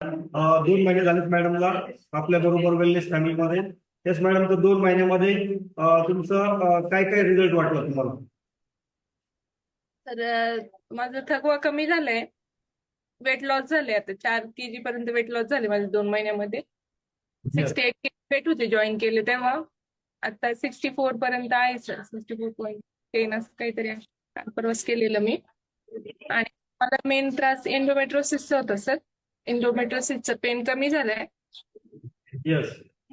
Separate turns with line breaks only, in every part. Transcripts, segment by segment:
दोन महिने झालेत मॅडमला आपल्या बरोबर वेलनेस फॅमिलीमध्ये तेच मॅडम तर दोन महिन्यामध्ये तुमचं काय काय रिझल्ट वाटला तुम्हाला?
तर माझं थकवा कमी झालाय. वेट लॉस झाले आता. चार के जी पर्यंत वेट लॉस झाले माझे दोन महिन्यामध्ये. सिक्स्टी एट वेट होते जॉईन केले तेव्हा. आता सिक्स्टी फोर पर्यंत आहे sir sixty four point ten असं काहीतरी आहे. परवाच केलेलं मी. आणि मला मेन त्रास एन्डोमेट्रोसिसचा होता सर एन्डोमेट्रोसिसचं पेन कमी झालंय?
येस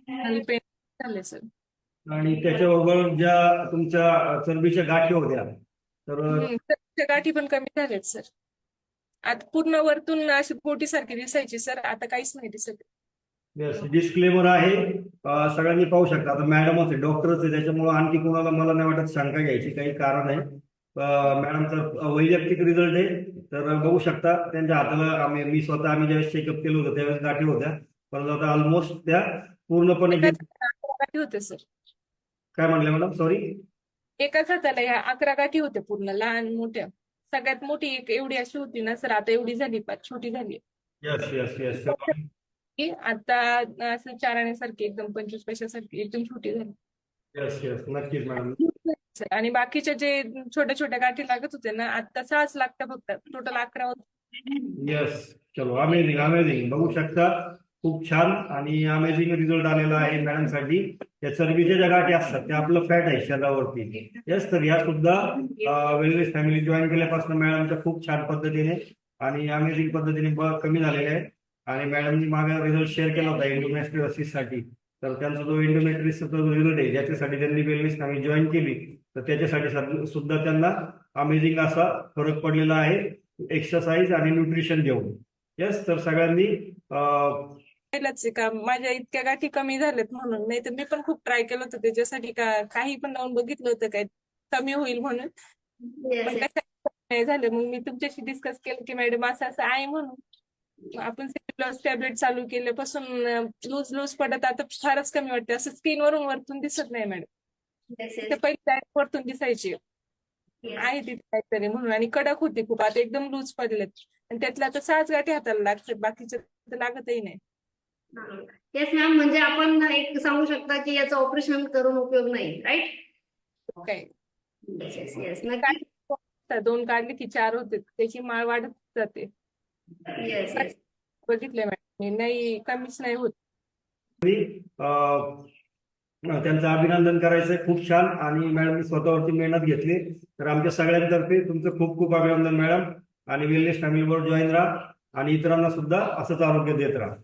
आणि पेन झालंय सर
आणि त्याच्याबरोबर ज्या तुमच्या चरबीच्या गाठी होत्या तर
हम्म, तर त्या गाठी पण कमी झाल्यात सर आता पूर्ण वरतून अशी पोटी सारखी दिसायची सर आता काहीच नाही दिसत.
येस डिस्क्लेमर आहे. अं, सगळ्यांनी पाहू शकता. आता मॅडमच आहे डॉक्टरच आहे त्याच्यामुळे आणखी कोणाला मला नाही वाटत शंका घ्यायची काही कारण आहे. मॅडमचा वैयक्तिक रिझल्ट आहे. तर बघू शकता त्यांच्या हाताला आम्ही मी स्वतः आम्ही ज्यावेळेस चेकअप केलं होतं त्यावेळेस गाठी होत्या. परंतु आता ऑलमोस्ट त्या पूर्णपणे
गाठी होते सर
काय म्हणले मॅडम सॉरी
एकाच हाताला ह्या अकरा गाठी होत्या पूर्ण लहान मोठ्या. सगळ्यात मोठी एक एवढी अशी होती ना सर आता एवढी झाली पाच छोटी झाली.
येस येस येस
आता असं चाराण्यासारखी एकदम पंचवीस पैशासारखी एकदम छोटी झाली.
येस येस नक्कीच मॅडम
आणि बाकीच्या जे छोट्या छोट्या गाठी लागत होत्या ना आता सहाच लागतात फक्त. टोटल अकरा होते
येस चलो अमेझिंग अमेझिंग बघू शकता खूप छान आणि अमेझिंग रिझल्ट आलेला आहे मॅडमसाठी. त्या चरबीच्या ज्या गाठी असतात त्या आपलं फॅट आहे शरीरावरती येस तर या सुद्धा वेलनेस फॅमिली जॉईन केल्यापासून मॅडमच्या खूप छान पद्धतीने आणि अमेझिंग पद्धतीने कमी झालेले आहे. आणि मॅडमनी मागे रिझल्ट शेअर केला होता endometriosis साठी. तर त्यांचा जो इंडोमेट्रिसचा जो रिझल्ट आहे ज्याच्यासाठी त्यांनी वेलनेस फॅमिली जॉईन केली तर त्याच्यासाठी सद- सुद्धा त्यांना अमेझिंग असा फरक पडलेला आहे. एक्सरसाइज आणि न्यूट्रिशन घेऊन. येस तर सगळ्यांनी
का माझ्या इतक्या गाठी कमी झाल्यात म्हणून. नाही तर मी पण खूप ट्राय केलं होतं त्याच्यासाठी. का काही पण लावून बघितलं होतं काय कमी होईल म्हणून. नाही झालं. मग मी तुमच्याशी डिस्कस केलं की मॅडम असं असं आहे म्हणून. आपण लॉस टॅबलेट चालू केल्यापासून लूज लूज पडत आता फारच कमी वाटते. असं स्किन वरून वरतून दिसत नाही मॅडम ते. पहिले वरतून दिसायची. आहे तिथे काहीतरी म्हणून. आणि कडक होती खूप. आता एकदम लूज पडलेत. आणि त्यातल्या आता सहाच गाठी हाताला लागतात बाकीच्या तर लागतही नाही.
येस मॅम म्हणजे आपण एक सांगू शकता की याचं ऑपरेशन करून उपयोग नाही. राईट
काय दोन काढले की चार होते. त्याची माळ वाढत जाते.
येस
बघितलंय मॅडम. नाही कमीच नाही होत.
त्यांचं अभिनंदन करायचंय. खूप छान. आणि मॅडम स्वतःवरती मेहनत घेतली. तर आमच्या सगळ्यांतर्फे तुमचं खूप खूप अभिनंदन मॅडम. आणि वेलनेस फॅमिली बरोबर जॉईन राहा. आणि इतरांना सुद्धा असंच आरोग्य देत राहा.